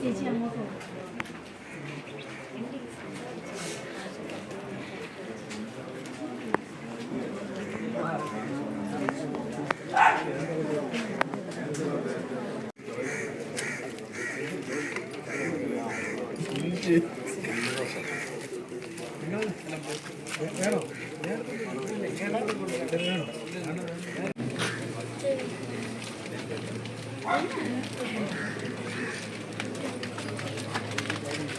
ചേച്ചി അങ്ങോട്ട് പോകും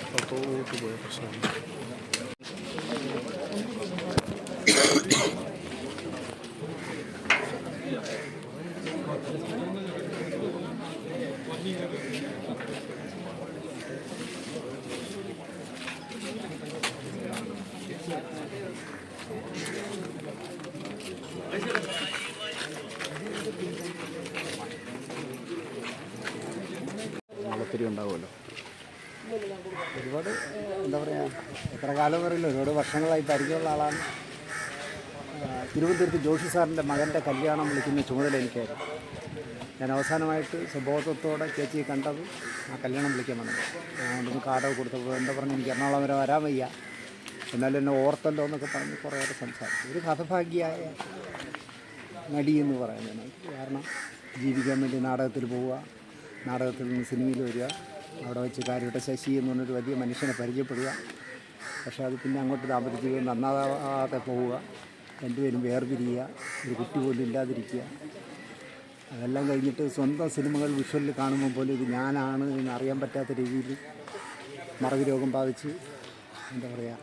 പുറത്തോട്ട് പോയ പ്രശ്നമാണ് ഒത്തിരി ഉണ്ടാവുമല്ലോ. ഒരുപാട് എന്താ പറയുക എത്ര കാലം പറയില്ല ഒരുപാട് വർഷങ്ങളായി പരിചയമുള്ള ആളാണ്. തിരുവനന്തപുരത്ത് ജോഷി സാറിന്റെ മകന്റെ കല്യാണം വിളിക്കുന്ന ചുമതല എനിക്കായിരുന്നു. ഞാൻ അവസാനമായിട്ട് സ്വബോധത്തോടെ ചേച്ചിയെ കണ്ടത് ആ കല്യാണം വിളിക്കാൻ വന്നത്. അതുകൊണ്ടൊന്ന് കാർഡൊക്കെ കൊടുത്തപ്പോൾ എന്താ പറഞ്ഞു എനിക്ക് എറണാകുളം വരെ വരാൻ വയ്യ. എന്നാലും എന്നെ ഓർത്തല്ലോ എന്നൊക്കെ പറഞ്ഞ് കുറേയേറെ സംസാരിച്ചു. ഒരു കഥഭാഗ്യായ നടി എന്ന് പറയുന്നത് കാരണം ജീവിക്കാൻ വേണ്ടി നാടകത്തിൽ പോവുക നാടകത്തിൽ നിന്ന് സിനിമയിൽ വരിക അവിടെ വെച്ച് കാര്യവട്ട ശശി എന്ന് പറഞ്ഞൊരു വലിയ മനുഷ്യനെ പരിചയപ്പെടുക. പക്ഷേ അത് പിന്നെ അങ്ങോട്ട് ദാമ്പത്യ ജീവിതം നന്നാകാതെ പോവുക രണ്ടുപേരും വേർപിരിയുക ഒരു കുട്ടി പോലും ഇല്ലാതിരിക്കുക. അതെല്ലാം കഴിഞ്ഞിട്ട് സ്വന്തം സിനിമകൾ വിഷ്വലിൽ കാണുമ്പോൾ പോലും ഇത് ഞാനാണ് എന്ന് അറിയാൻ പറ്റാത്ത രീതിയിൽ മറവി രോഗം ബാധിച്ച് എന്താ പറയുക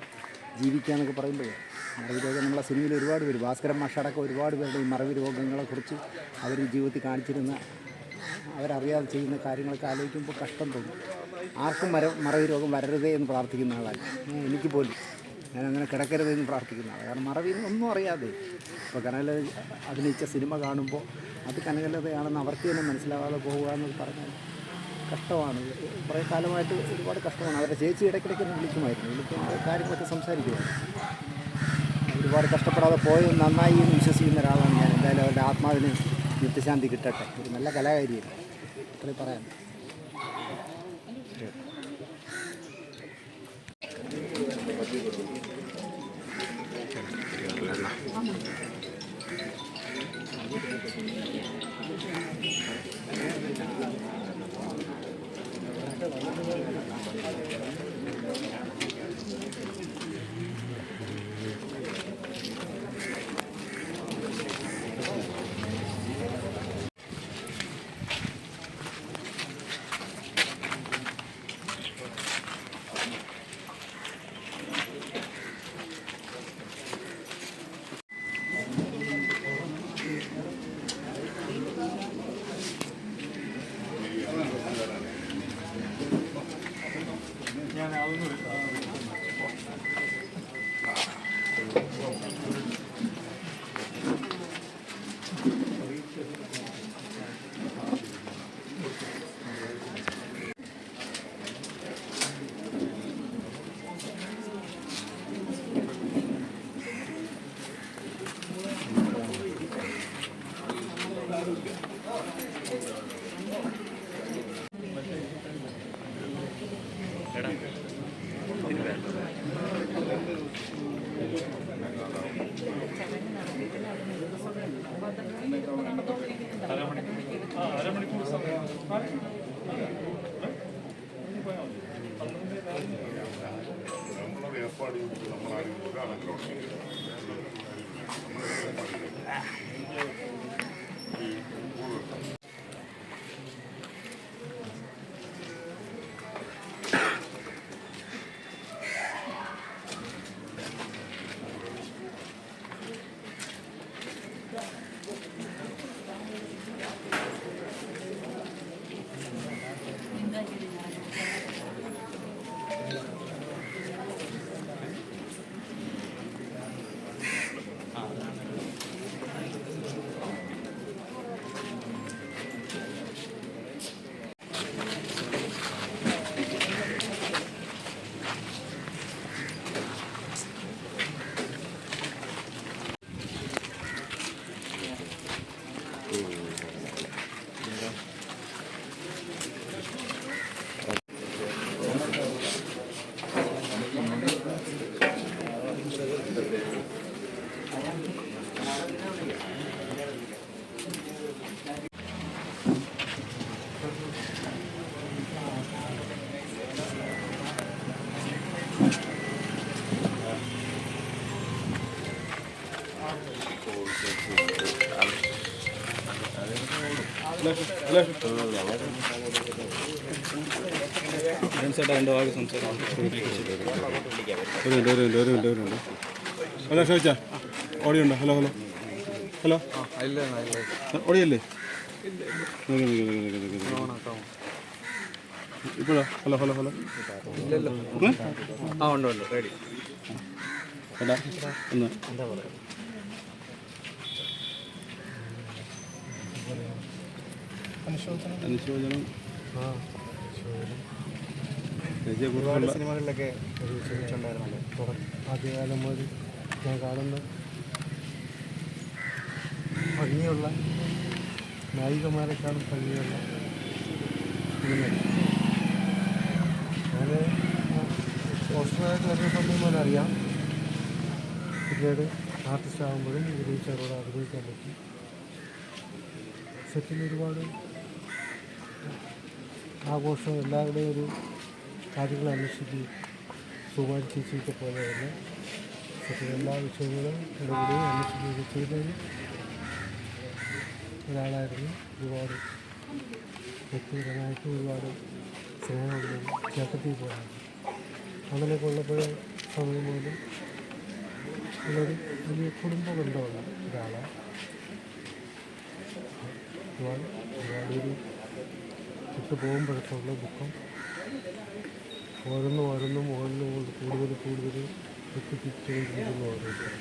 ജീവിക്കാന്നൊക്കെ പറയുമ്പോഴേ മറവി രോഗം നമ്മളെ സിനിമയിൽ ഒരുപാട് പേര് ഭാസ്കരൻ മാഷടക്കം ഒരുപാട് പേരുടെ ഈ മറവി രോഗങ്ങളെക്കുറിച്ച് അവർ ജീവിതത്തിൽ കാണിച്ചിരുന്ന അവരറിയാതെ ചെയ്യുന്ന കാര്യങ്ങളൊക്കെ ആലോചിക്കുമ്പോൾ കഷ്ടം തോന്നും. ആർക്കും മര മറവി രോഗം വരരുതേ എന്ന് പ്രാർത്ഥിക്കുന്ന ആളാണ്. എനിക്ക് പോലും. ഞാൻ അങ്ങനെ കിടക്കരുത് എന്ന് പ്രാർത്ഥിക്കുന്ന ആളാണ്. കാരണം മറവി ഒന്നും അറിയാതെ. ഇപ്പോൾ കനകല അഭിനയിച്ച സിനിമ കാണുമ്പോൾ അത് കനകലതയാണെന്ന് അവർക്ക് തന്നെ മനസ്സിലാവാതെ പോകുക എന്ന് പറഞ്ഞാൽ കഷ്ടമാണ്. കുറേ കാലമായിട്ട് ഒരുപാട് കഷ്ടമാണ്. അവരുടെ ചേച്ചി ഇടയ്ക്കിടയ്ക്ക് തന്നെ വിളിക്കുമായിരുന്നു. വിളിക്കുമ്പോൾ കാര്യങ്ങളൊക്കെ സംസാരിക്കുമായിരുന്നു. ഒരുപാട് കഷ്ടപ്പെടാതെ പോയത് നന്നായി എന്ന് വിശ്വസിക്കുന്ന ഒരാളാണ് ഞാൻ. എന്തായാലും അവരുടെ ആത്മാവിന് നിത്യശാന്തി കിട്ടട്ടെ ഒരു നല്ല കലാകാരിയല്ലേ അത്രയും പറയാൻ ഏർപ്പാട് നമ്മൾ ആരും ഒരാളെങ്കിലും നമ്മൾ രണ്ട് വാക്ക് സംസാരിക്കും മിനിറ്റ് ഒരു മിനിറ്റ് ഒരു ഹലോ ഹലോ ഹലോ ഹലോ ഓടിയല്ലേ. ഇപ്പോഴോ ഹലോ ഹലോ ഹലോ? ആ ഉണ്ട് ഉണ്ട് റെഡി എന്താ ഒന്ന് അനുശോചനം. ഒരുപാട് സിനിമകളിലൊക്കെ ഒരു ആദ്യകാലം മുതൽ ഞാൻ കാണുന്ന ഭംഗിയുള്ള നായികമാരെക്കാളും ഭംഗിയുള്ള ഞാൻ പോസ്റ്ററായിട്ട് വരുന്ന സമയം പോലെ അറിയാം. പിന്നീട് ആർട്ടിസ്റ്റ് ആകുമ്പോഴും വിജയിച്ചവരോട് അഭിനയിക്കാൻ പറ്റി. സെറ്റിൽ ഒരുപാട് ആഘോഷം എല്ലാവരുടെയും ഒരു കാര്യങ്ങൾ അന്വേഷിക്കുകയും സുമാരി ചേച്ചിയൊക്കെ പോലെ തന്നെ എല്ലാ വിഷയങ്ങളും ഇടപെടുകയും അന്വേഷിക്കുകയൊക്കെ ചെയ്തതിന് ഒരാളായിരുന്നു ഒരുപാട് വ്യക്തിപരമായിട്ട് ഒരുപാട് സ്നേഹമുള്ള ചേട്ടത്തിൽ പോയാണ് അങ്ങനെയൊക്കെ ഉള്ളപ്പോൾ സമയം പോലും ഉള്ളൊരു വലിയ കുടുംബ ബന്ധമുള്ള ഒരാളാണ്. ഒരുപാട് ഒരുപാട് പോകുമ്പോഴൊക്കെ ഉള്ള ദുഃഖം. ഓരോന്നും ഓരോന്നും മുകളിൽ കൂടുതൽ കൂടുതൽ ദുഃഖിപ്പിച്ചുകൊണ്ടിരിക്കുന്നു ഓരോരുത്തർ